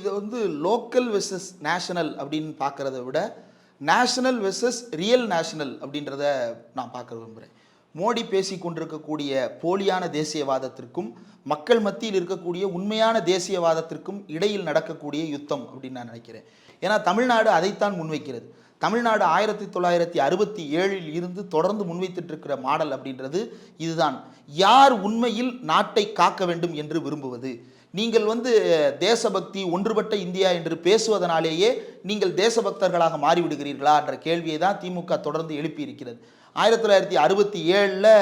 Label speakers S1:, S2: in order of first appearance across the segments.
S1: இதை வந்து local versus national அப்படின்னு பார்க்குறத விட நேஷனல் வெர்சஸ் ரியல் நேஷனல் அப்படின்றத நான் பார்க்க விரும்புகிறேன் மோடி பேசி கொண்டிருக்கக்கூடிய போலியான தேசியவாதத்திற்கும் மக்கள் மத்தியில் இருக்கக்கூடிய உண்மையான தேசியவாதத்திற்கும் இடையில் நடக்கக்கூடிய யுத்தம் அப்படின்னு நான் நினைக்கிறேன். ஏன்னா தமிழ்நாடு அதைத்தான் முன்வைக்கிறது. தமிழ்நாடு ஆயிரத்தி தொள்ளாயிரத்தி அறுபத்தி ஏழில் இருந்து தொடர்ந்து முன்வைத்துட்டு இருக்கிற மாடல் அப்படின்றது இதுதான். யார் உண்மையில் நாட்டை காக்க வேண்டும் என்று விரும்புவது? நீங்கள் வந்து தேசபக்தி ஒன்றுபட்ட இந்தியா என்று பேசுவதனாலேயே நீங்கள் தேசபக்தர்களாக மாறிவிடுகிறீர்களா என்ற கேள்வியை தான் திமுக தொடர்ந்து எழுப்பியிருக்கிறது. ஆயிரத்தி தொள்ளாயிரத்தி அறுபத்தி ஏழில்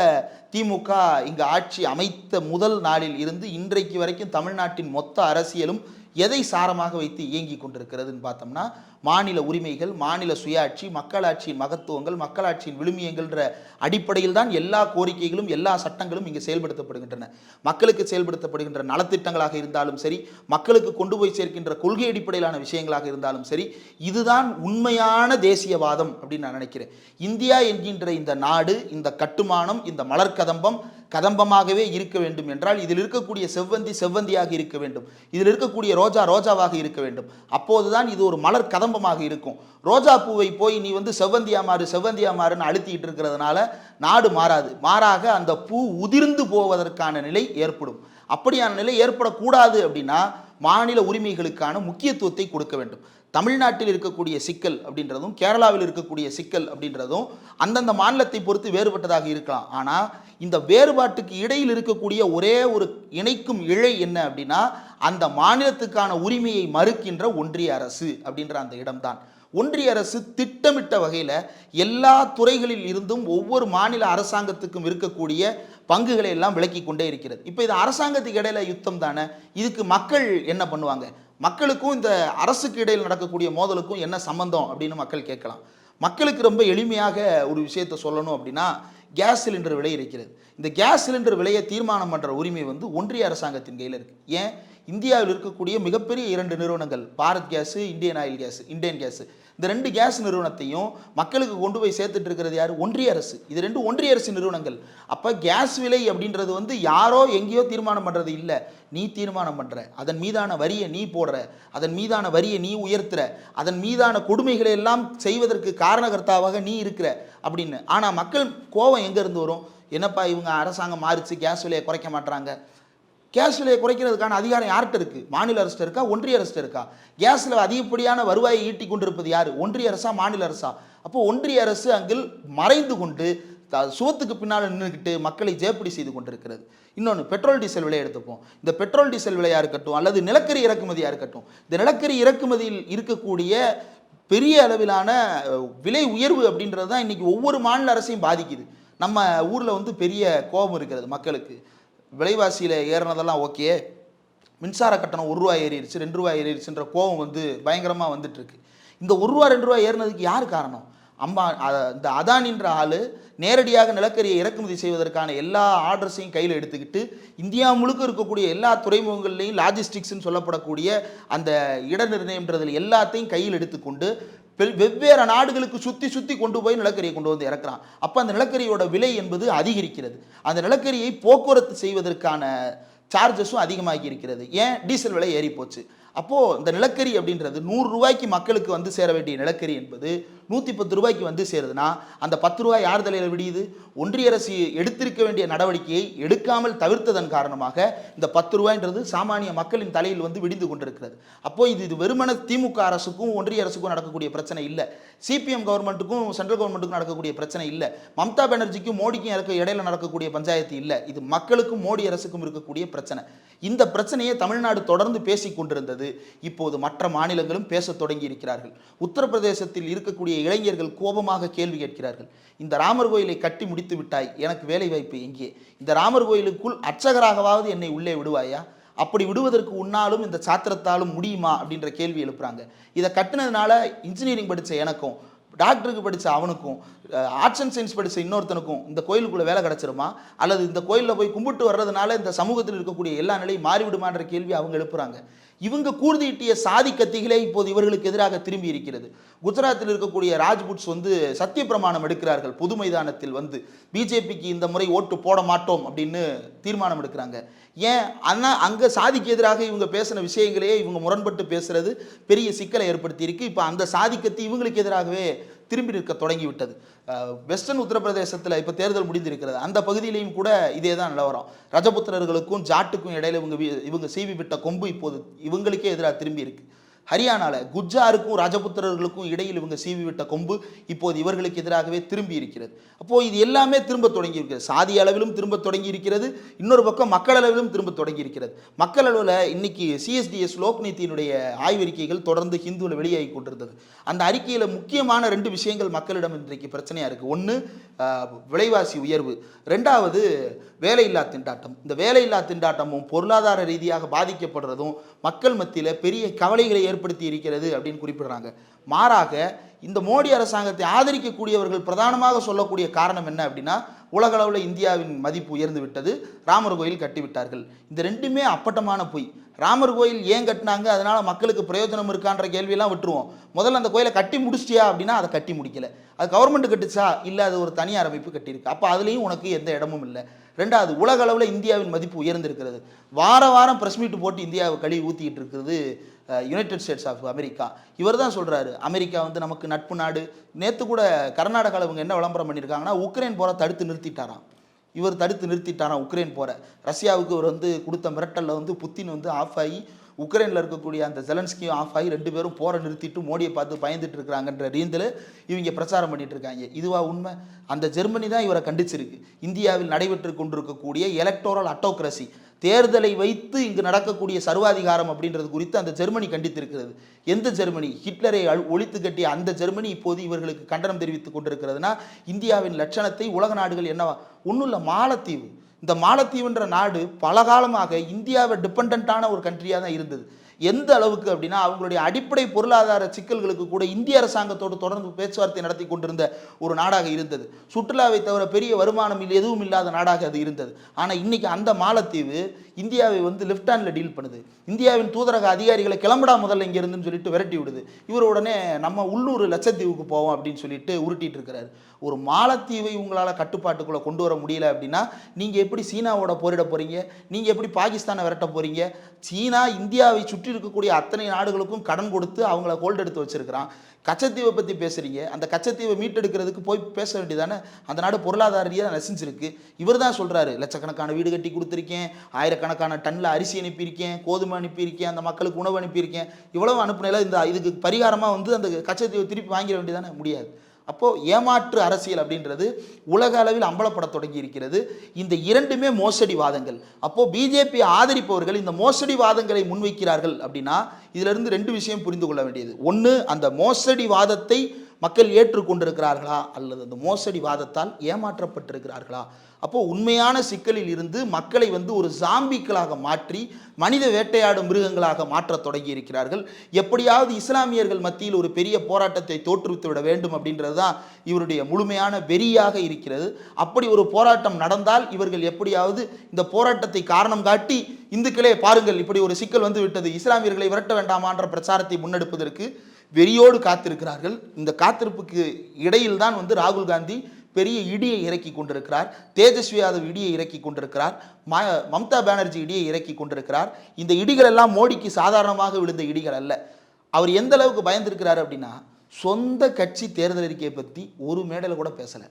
S1: திமுக இங்கு ஆட்சி அமைத்த முதல் நாளில் இருந்து இன்றைக்கு வரைக்கும் தமிழ்நாட்டின் மொத்த அரசியலும் எதை சாரமாக வைத்து இயங்கி கொண்டிருக்கிறதுன்னு பார்த்தோம்னா மாநில உரிமைகள் மாநில சுயாட்சி மக்களாட்சியின் மகத்துவங்கள் மக்களாட்சியின் விழுமியங்கள்ன்ற அடிப்படையில் தான் எல்லா கோரிக்கைகளும் எல்லா சட்டங்களும் இங்கு செயல்படுத்தப்படுகின்றன. மக்களுக்கு செயல்படுத்தப்படுகின்ற நலத்திட்டங்களாக இருந்தாலும் சரி மக்களுக்கு கொண்டு போய் சேர்க்கின்ற கொள்கை அடிப்படையிலான விஷயங்களாக இருந்தாலும் சரி இதுதான் உண்மையான தேசியவாதம் அப்படின்னு நான் நினைக்கிறேன். இந்தியா என்கின்ற இந்த நாடு இந்த கட்டுமானம் இந்த மலர் கதம்பம் கதம்பமாகவே இருக்க வேண்டும் என்றால் இதில் இருக்கக்கூடிய செவ்வந்தி செவ்வந்தியாக இருக்க வேண்டும். இதில் இருக்கக்கூடிய ரோஜா ரோஜாவாக இருக்க வேண்டும். அப்போதுதான் இது ஒரு மலர் கதம்பமாக இருக்கும். ரோஜா பூவை போய் நீ வந்து செவ்வந்தியா மாறு செவ்வந்தியா மாறுன்னு அழுத்திட்டு இருக்கிறதுனால நாடு மாறாது. மாறாக அந்த பூ உதிர்ந்து போவதற்கான நிலை ஏற்படும். அப்படியான நிலை ஏற்படக்கூடாது அப்படின்னா மாநில உரிமைகளுக்கான முக்கியத்துவத்தை கொடுக்க வேண்டும். தமிழ்நாட்டில் இருக்கக்கூடிய சிக்கல் அப்படின்றதும் கேரளாவில் இருக்கக்கூடிய சிக்கல் அப்படின்றதும் அந்தந்த மாநிலத்தை பொறுத்து வேறுபட்டதாக இருக்கலாம். ஆனால் இந்த வேறுபாட்டுக்கு இடையில் இருக்கக்கூடிய ஒரே ஒரு இணைக்கும் இழை என்ன அப்படின்னா அந்த மாநிலத்துக்கான உரிமையை மறுக்கின்ற ஒன்றிய அரசு அப்படின்ற அந்த இடம்தான். ஒன்றிய அரசு திட்டமிட்ட வகையில் எல்லா துறைகளில் இருந்தும் ஒவ்வொரு மாநில அரசாங்கத்துக்கும் இருக்கக்கூடிய பங்குகளை எல்லாம் விலக்கி கொண்டே இருக்கிறது. இப்போ இது அரசாங்கத்துக்கு இடையில யுத்தம் தானே? இதுக்கு மக்கள் என்ன பண்ணுவாங்க? மக்களுக்கும் இந்த அரசுக்கு இடையில் நடக்கக்கூடிய மோதலுக்கும் என்ன சம்பந்தம் அப்படின்னு மக்கள் கேட்கலாம். மக்களுக்கு ரொம்ப எளிமையாக ஒரு விஷயத்தை சொல்லணும் அப்படின்னா கேஸ் சிலிண்டர் விலை இருக்கிறது. இந்த கேஸ் சிலிண்டர் விலையை தீர்மானம் பண்ணுற உரிமை வந்து ஒன்றிய அரசாங்கத்தின் கையில் இருக்குது ஏன்? இந்தியாவில் இருக்கக்கூடிய மிகப்பெரிய இரண்டு நிறுவனங்கள் Bharat gas Indian oil gas Indian gas. இந்த ரெண்டு கேஸ் நிறுவனத்தையும் மக்களுக்கு கொண்டு போய் சேர்த்துட்டு இருக்கிறது யார்? ஒன்றிய அரசு. இது ரெண்டு ஒன்றிய அரசு நிறுவனங்கள். அப்போ கேஸ் விலை அப்படின்றது வந்து யாரோ எங்கேயோ தீர்மானம் பண்ணுறது இல்லை. நீ தீர்மானம் பண்ணுற அதன் மீதான வரியை நீ போடுற. அதன் மீதான வரியை நீ உயர்த்துற. அதன் மீதான கொடுமைகளை எல்லாம் செய்வதற்கு காரணகர்த்தாவாக நீ இருக்கிற அப்படின்னு. ஆனால் மக்கள் கோபம் எங்கேருந்து வரும்? என்னப்பா இவங்க அரசாங்கம் மாறிச்சு கேஸ் விலையை குறைக்க மாட்றாங்க. கேஸ் விலையை குறைக்கிறதுக்கான அதிகாரம் யார்கிட்ட இருக்கு? மாநில அரசு இருக்கா? ஒன்றிய அரசு இருக்கா? கேஸில் அதிகப்படியான வருவாயை ஈட்டி கொண்டிருப்பது யார்? ஒன்றிய அரசா மாநில அரசா? அப்போ ஒன்றிய அரசு அங்கில் மறைந்து கொண்டு சுவத்துக்கு பின்னால் நின்றுக்கிட்டு மக்களை ஜேப்படி செய்து கொண்டிருக்கிறது. இன்னொன்று பெட்ரோல் டீசல் விலையை எடுத்துப்போம். இந்த பெட்ரோல் டீசல் விலையாக இருக்கட்டும் அல்லது நிலக்கரி இறக்குமதியாக இருக்கட்டும் இந்த நிலக்கரி இறக்குமதியில் இருக்கக்கூடிய பெரிய அளவிலான விலை உயர்வு அப்படின்றது தான் இன்றைக்கி ஒவ்வொரு மாநில அரசையும் பாதிக்குது. நம்ம ஊரில் வந்து பெரிய கோபம் இருக்கிறது மக்களுக்கு. விலைவாசியில் ஏறினதெல்லாம் ஓகே மின்சார கட்டணம் ஒரு ரூபா ஏறிடுச்சு ரெண்டு ரூபாய் ஏறிடுச்சுன்ற கோபம் வந்து பயங்கரமாக வந்துட்டுருக்கு. இந்த ஒரு ரூபா ரெண்டு ரூபா ஏறினதுக்கு யார் காரணம்? அம்மா இந்த அதானின்ற ஆள் நேரடியாக நிலக்கரியை இறக்குமதி செய்வதற்கான எல்லா ஆர்டர்ஸையும் கையில் எடுத்துக்கிட்டு இந்தியா முழுக்க இருக்கக்கூடிய எல்லா துறைமுகங்கள்லையும் லாஜிஸ்டிக்ஸ்னு சொல்லப்படக்கூடிய அந்த இட நிர்ணயம்ன்றதில் எல்லாத்தையும் கையில் எடுத்துக்கொண்டு வெவ்வேறு நாடுகளுக்கு சுற்றி சுற்றி கொண்டு போய் நிலக்கரியை கொண்டு வந்து இறக்குறான். அப்போ அந்த நிலக்கரியோட விலை என்பது அதிகரிக்கிறது. அந்த நிலக்கரியை போக்குவரத்து செய்வதற்கான சார்ஜஸும் அதிகமாகி இருக்கிறது. ஏன்? டீசல் விலை ஏறி போச்சு அப்போது இந்த நிலக்கரி அப்படின்றது நூறு ரூபாய்க்கு மக்களுக்கு வந்து சேர வேண்டிய நிலக்கரி என்பது நூற்றி பத்து ரூபாய்க்கு வந்து சேருதுன்னா அந்த பத்து ரூபாய் யார் தலையில் விடியுது? ஒன்றிய அரசு எடுத்திருக்க வேண்டிய நடவடிக்கையை எடுக்காமல் தவிர்த்ததன் காரணமாக இந்த பத்து ரூபாய்ன்றது சாமானிய மக்களின் தலையில் வந்து விடிந்து கொண்டிருக்கிறது. அப்போது இது இது வெறுமன திமுக அரசுக்கும் ஒன்றிய அரசுக்கும் நடக்கக்கூடிய பிரச்சனை இல்லை. சிபிஎம் கவர்மெண்ட்டுக்கும் சென்ட்ரல் கவர்மெண்ட்டுக்கும் நடக்கக்கூடிய பிரச்சனை இல்லை. மம்தா பானர்ஜிக்கும் மோடிக்கும் இருக்க இடையில நடக்கக்கூடிய பஞ்சாயத்து இல்லை. இது மக்களுக்கும் மோடி அரசுக்கும் இருக்கக்கூடிய பிரச்சனை. இந்த பிரச்சனையை தமிழ்நாடு தொடர்ந்து பேசிக் கொண்டிருந்தது. இப்போது மற்ற மாநிலங்களும் பேசத் தொடங்கி இருக்கிறார்கள். உத்தரப்பிரதேசத்தில் இருக்கக்கூடிய இளைஞர்கள் கோபமாக கேள்வி கேட்கிறார்கள். இந்த ராமர் கோயிலை கட்டி முடித்து விட்டாய் எனக்கு வேலை வாய்ப்பு எங்கே? இந்த ராமர் கோயிலுக்குள் அர்ச்சகராகவாவது என்னை உள்ளே விடுவாயா? அப்படி விடுவதற்கு உன்னாலும் இந்த சாத்திரத்தாலும் முடியுமா? அப்படின்ற கேள்வி எழுப்புறாங்க. இதை கட்டினதுனால இன்ஜினியரிங் படித்த எனக்கும் டாக்டருக்கு படித்த அவனுக்கும் ஆர்ட்ஸ் அண்ட் சயின்ஸ் படித்த இன்னொருத்தனுக்கும் இந்த கோயிலுக்குள்ளே வேலை கிடச்சிருமா? அல்லது இந்த கோயிலில் போய் கும்பிட்டு வர்றதுனால இந்த சமூகத்தில் இருக்கக்கூடிய எல்லா நிலையும் மாறிவிடுமான்ற கேள்வி அவங்க எழுப்புறாங்க. இவங்க கூர்தீட்டிய சாதி கத்திகளே இப்போது இவர்களுக்கு எதிராக திரும்பி இருக்கிறது. குஜராத்தில் இருக்கக்கூடிய ராஜ்புட்ஸ் வந்து சத்திய பிரமாணம் எடுக்கிறார்கள். பொது மைதானத்தில் வந்து பிஜேபிக்கு இந்த முறை ஓட்டு போட மாட்டோம் அப்படின்னு தீர்மானம் எடுக்கிறாங்க. ஏன்? அண்ணா அங்கே சாதிக்கு எதிராக இவங்க பேசின விஷயங்களையே இவங்க முரண்பட்டு பேசுறது பெரிய சிக்கலை ஏற்படுத்தி இருக்கு இப்போ அந்த சாதி கத்தி இவங்களுக்கு எதிராகவே திரும்பி நிற்க தொடங்கிவிட்டது. வெஸ்டர்ன் உத்தரப்பிரதேசத்தில் இப்போ தேர்தல் முடிந்திருக்கிறது. அந்த பகுதியிலையும் கூட இதே தான் நிலவரம். ரஜபுத்திரர்களுக்கும் ஜாட்டுக்கும் இடையில இவங்க இவங்க சீவி விட்ட கொம்பு இப்போது இவங்களுக்கே எதிராக திரும்பி இருக்கு. ஹரியானால குஜ்ஜாருக்கும் ராஜபுத்திரர்களுக்கும் இடையில் இவங்க சீவி விட்ட கொம்பு இப்போது இவர்களுக்கு எதிராகவே திரும்பி இருக்கிறது. அப்போது இது எல்லாமே திரும்ப தொடங்கி இருக்கிறது. சாதி அளவிலும் திரும்ப தொடங்கி இருக்கிறது. இன்னொரு பக்கம் மக்கள் அளவிலும் திரும்ப தொடங்கி இருக்கிறது. மக்கள் அளவில் இன்னைக்கு சிஎஸ்டிஎஸ் லோக்நீதியினுடைய ஆய்வறிக்கைகள் தொடர்ந்து ஹிந்துவில் வெளியாகி கொண்டிருந்தது. அந்த அறிக்கையில் முக்கியமான ரெண்டு விஷயங்கள் மக்களிடம் இன்றைக்கு பிரச்சனையாக இருக்குது ஒன்று விலைவாசி உயர்வு. ரெண்டாவது வேலையில்லா திண்டாட்டம். இந்த வேலையில்லா திண்டாட்டமும் பொருளாதார ரீதியாக பாதிக்கப்படுறதும் மக்கள் மத்தியில் பெரிய கவலைகளை ஏற்படுத்தி இருக்கிறது அப்படின்னு குறிப்பிடுறாங்க. மாறாக இந்த மோடி அரசாங்கத்தை ஆதரிக்கக்கூடியவர்கள் பிரதானமாக சொல்லக்கூடிய காரணம் என்ன அப்படின்னா உலகளவில் இந்தியாவின் மதிப்பு உயர்ந்து விட்டது. ராமர் கோயில் கட்டிவிட்டார்கள். இந்த ரெண்டுமே அப்பட்டமான பொய். ராமர் கோயில் ஏன் கட்டினாங்க? அதனால மக்களுக்கு பிரயோஜனம் இருக்கான்ற கேள்வியெல்லாம் விட்டுருவோம். முதல்ல அந்த கோயிலை கட்டி முடிச்சிட்டியா அப்படின்னா அதை கட்டி முடிக்கல. அது கவர்மெண்ட் கட்டுச்சா? இல்லை அது ஒரு தனியார் அமைப்பு கட்டியிருக்கு. அப்போ அதுலேயும் உனக்கு எந்த இடமும் இல்லை. ரெண்டாவது உலக அளவில் இந்தியாவின் மதிப்பு உயர்ந்திருக்கிறது. வார வாரம் ப்ரெஸ் மீட் போட்டு இந்தியாவை கழுவி ஊற்றிக்கிட்டு இருக்கிறது. யுனைடெட் ஸ்டேட்ஸ் ஆஃப் அமெரிக்கா இவர் தான் சொல்கிறாரு அமெரிக்கா வந்து நமக்கு நட்பு நாடு. நேற்று கூட கர்நாடகாவில் இவங்க என்ன விளம்பரம் பண்ணியிருக்காங்கன்னா உக்ரைன் போரை தடுத்து நிறுத்திட்டாராம். இவர் தடுத்து நிறுத்திட்டாராம் உக்ரைன் போரை. ரஷ்யாவுக்கு இவர் வந்து கொடுத்த மிரட்டலில் வந்து புத்தின் வந்து ஆஃப் ஆகி உக்ரைனில் இருக்கக்கூடிய அந்த ஜெலன்ஸ்கியும் ஆஃப் ஆகி ரெண்டு பேரும் போரை நிறுத்திட்டு மோடியை பார்த்து பயந்துட்டு இருக்கிறாங்கன்ற ரீதியில் இவங்க பிரச்சாரம் பண்ணிட்டு இருக்காங்க. இதுவா உண்மை? அந்த ஜெர்மனி தான் இவரை கண்டிச்சிருக்கு. இந்தியாவில் நடைபெற்று கொண்டிருக்கக்கூடிய எலக்டோரல் அட்டோக்ரசி தேர்தலை வைத்து இங்கு நடக்கக்கூடிய சர்வாதிகாரம் அப்படின்றது குறித்து அந்த ஜெர்மனி கண்டித்திருக்கிறது. எந்த ஜெர்மனி? ஹிட்லரை ஒழித்து கட்டிய அந்த ஜெர்மனி இப்போது இவர்களுக்கு கண்டனம் தெரிவித்துக் கொண்டிருக்கிறதுனா இந்தியாவின் லட்சணத்தை உலக நாடுகள் என்னவா? ஒன்றும் இல்லை மாலத்தீவு. இந்த மாலத்தீவுன்ற நாடு பல காலமாக இந்தியாவை டிபெண்ட்டான ஒரு கண்ட்ரியாக தான் இருந்தது. எந்த அளவுக்கு அப்படின்னா அவங்களுடைய அடிப்படை பொருளாதார சிக்கல்களுக்கு கூட இந்திய அரசாங்கத்தோடு தொடர்ந்து பேச்சுவார்த்தை நடத்தி கொண்டிருந்த ஒரு நாடாக இருந்தது. சுற்றுலாவை தவிர பெரிய வருமானம் இல்லை எதுவும் இல்லாத நாடாக அது இருந்தது. ஆனால் இன்னைக்கு அந்த மாலத்தீவு இந்தியாவை வந்து லெஃப்ட் ஹேண்டில் டீல் பண்ணுது. இந்தியாவின் தூதரக அதிகாரிகளை கிளம்படா முதல்ல இங்கேருந்துன்னு சொல்லிட்டு விரட்டி விடுது. இவர் உடனே நம்ம உள்ளூர் லட்சத்தீவுக்கு போவோம் அப்படின்னு சொல்லிட்டு உருட்டிட்டு இருக்கிறாரு ஒரு மாலத்தீவை உங்களால் கட்டுப்பாட்டுக்குள்ளே கொண்டு வர முடியல அப்படின்னா நீங்கள் எப்படி சீனாவோட போரிட போகிறீங்க நீங்கள் எப்படி பாகிஸ்தானை விரட்ட போகிறீங்க சீனா இந்தியாவை சுற்றி இருக்கக்கூடிய அத்தனை நாடுகளுக்கும் கடன் கொடுத்து அவங்கள ஹோல்டு எடுத்து வச்சிருக்கிறான். கச்சத்தீவை பற்றி பேசுகிறீங்க அந்த கச்சத்தீவை மீட்டெடுக்கிறதுக்கு போய் பேச வேண்டியதானே? அந்த நாடு பொருளாதார ரீதியாக நசிஞ்சிருக்கு. இவர் தான் சொல்கிறாரு லட்சக்கணக்கான வீடு கட்டி கொடுத்துருக்கேன் ஆயிரக்கணக்கான டன்னில் அரிசி அனுப்பியிருக்கேன் கோதுமை அனுப்பியிருக்கேன் அந்த மக்களுக்கு உணவு அனுப்பியிருக்கேன். இவ்வளவு அனுப்புனால இந்த இதுக்கு பரிகாரமாக வந்து அந்த கச்சத்தீவை திருப்பி வாங்கிட வேண்டியதானே? முடியாது. அப்போது ஏமாற்று அரசியல் அப்படின்றது உலக அளவில் அம்பலப்பட தொடங்கி இருக்கிறது இந்த இரண்டுமே மோசடி வாதங்கள் அப்போது பிஜேபி ஆதரிப்பவர்கள் இந்த மோசடி வாதங்களை முன்வைக்கிறார்கள் அப்படின்னா இதிலிருந்து ரெண்டு விஷயம் புரிந்து கொள்ள வேண்டியது. ஒன்று அந்த மோசடி வாதத்தை மக்கள் ஏற்றுக்கொண்டிருக்கிறார்களா அல்லது அந்த மோசடி வாதத்தால் ஏமாற்றப்பட்டிருக்கிறார்களா? அப்போ உண்மையான சிக்கலில் இருந்து மக்களை வந்து ஒரு ஜாம்பிக்களாக மாற்றி மனித வேட்டையாடும் மிருகங்களாக மாற்றத் தொடங்கி இருக்கிறார்கள் எப்படியாவது இஸ்லாமியர்கள் மத்தியில் ஒரு பெரிய போராட்டத்தை தோற்றுவித்து விட வேண்டும் அப்படின்றது தான் இவருடைய முழுமையான வெறியாக இருக்கிறது. அப்படி ஒரு போராட்டம் நடந்தால் இவர்கள் எப்படியாவது இந்த போராட்டத்தை காரணம் காட்டி இந்துக்களே பாருங்கள் இப்படி ஒரு சிக்கல் வந்து விட்டது இஸ்லாமியர்களை விரட்ட வேண்டாமான்ற பிரச்சாரத்தை முன்னெடுப்பதற்கு வெறியோடு காத்திருக்கிறார்கள். இந்த காத்திருப்புக்கு இடையில்தான் வந்து ராகுல் காந்தி பெரிய இடியை இறக்கி கொண்டிருக்கிறார். தேஜஸ்வி யாதவ் இடியை இறக்கி கொண்டிருக்கிறார். மம்தா பானர்ஜி இடியை இறக்கி கொண்டிருக்கிறார். இந்த இடிகள் எல்லாம் மோடிக்கு சாதாரணமாக விழுந்த இடிகள் அல்ல. அவர் எந்த அளவுக்கு பயந்திருக்கிறார் அப்படின்னா சொந்த கட்சி தேர்தல் அறிக்கையை பற்றி ஒரு மேடையில் கூட பேசலை.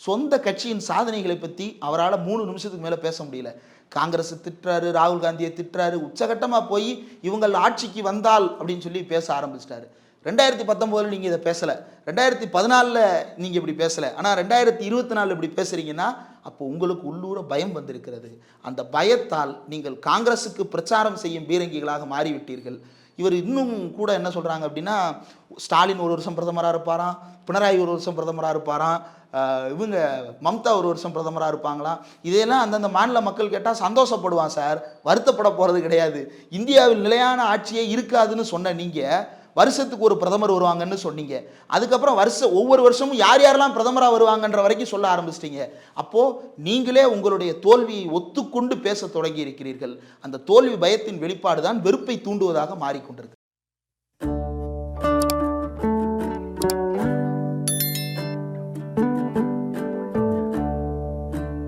S1: சொந்த கட்சியின் சாதனைகளை பற்றி அவரால் மூணு நிமிஷத்துக்கு மேலே பேச முடியல. காங்கிரஸ் திட்டுறாரு ராகுல் காந்தியை திட்டுறாரு உச்சகட்டமாக போய் இவங்கள் ஆட்சிக்கு வந்தால் அப்படின்னு சொல்லி பேச ஆரம்பிச்சிட்டாரு. ரெண்டாயிரத்தி பத்தொம்போதில் நீங்கள் இதை பேசலை. ரெண்டாயிரத்தி பதினாலில் நீங்கள் இப்படி பேசலை. ஆனால் ரெண்டாயிரத்தி இருபத்தி நாலில் இப்படி பேசுகிறீங்கன்னா அப்போ உங்களுக்கு உள்ளூர பயம் வந்திருக்கிறது. அந்த பயத்தால் நீங்கள் காங்கிரஸுக்கு பிரச்சாரம் செய்யும் பீரங்கிகளாக மாறிவிட்டீர்கள். இவர் இன்னும் கூட என்ன சொல்கிறாங்க அப்படின்னா ஸ்டாலின் ஒரு வருஷம் பிரதமராக இருப்பாராம் பினராயி ஒரு வருஷம் பிரதமராக இருப்பாராம் இவங்க மம்தா ஒரு வருஷம் பிரதமராக இருப்பாங்களாம் இதையெல்லாம் அந்தந்த மாநில மக்கள் கேட்டால் சந்தோஷப்படுவான் சார். வருத்தப்பட போகிறது கிடையாது. இந்தியாவில் நிலையான ஆட்சியே இருக்காதுன்னு சொன்ன நீங்கள் வருஷத்துக்கு ஒரு பிரதமர் வருவாங்கன்னு சொன்னீங்க. அதுக்கப்புறம் வருஷம் ஒவ்வொரு வருஷமும் யார் யாரெல்லாம் பிரதமராக வருவாங்கன்ற வரைக்கும் சொல்ல ஆரம்பிச்சிட்டீங்க. அப்போது நீங்களே உங்களுடைய தோல்வியை ஒத்துக்கொண்டு பேச தொடங்கி இருக்கிறீர்கள் அந்த தோல்வி பயத்தின் வெளிப்பாடு தான் வெறுப்பை தூண்டுவதாக மாறிக்கொண்டிருக்கு.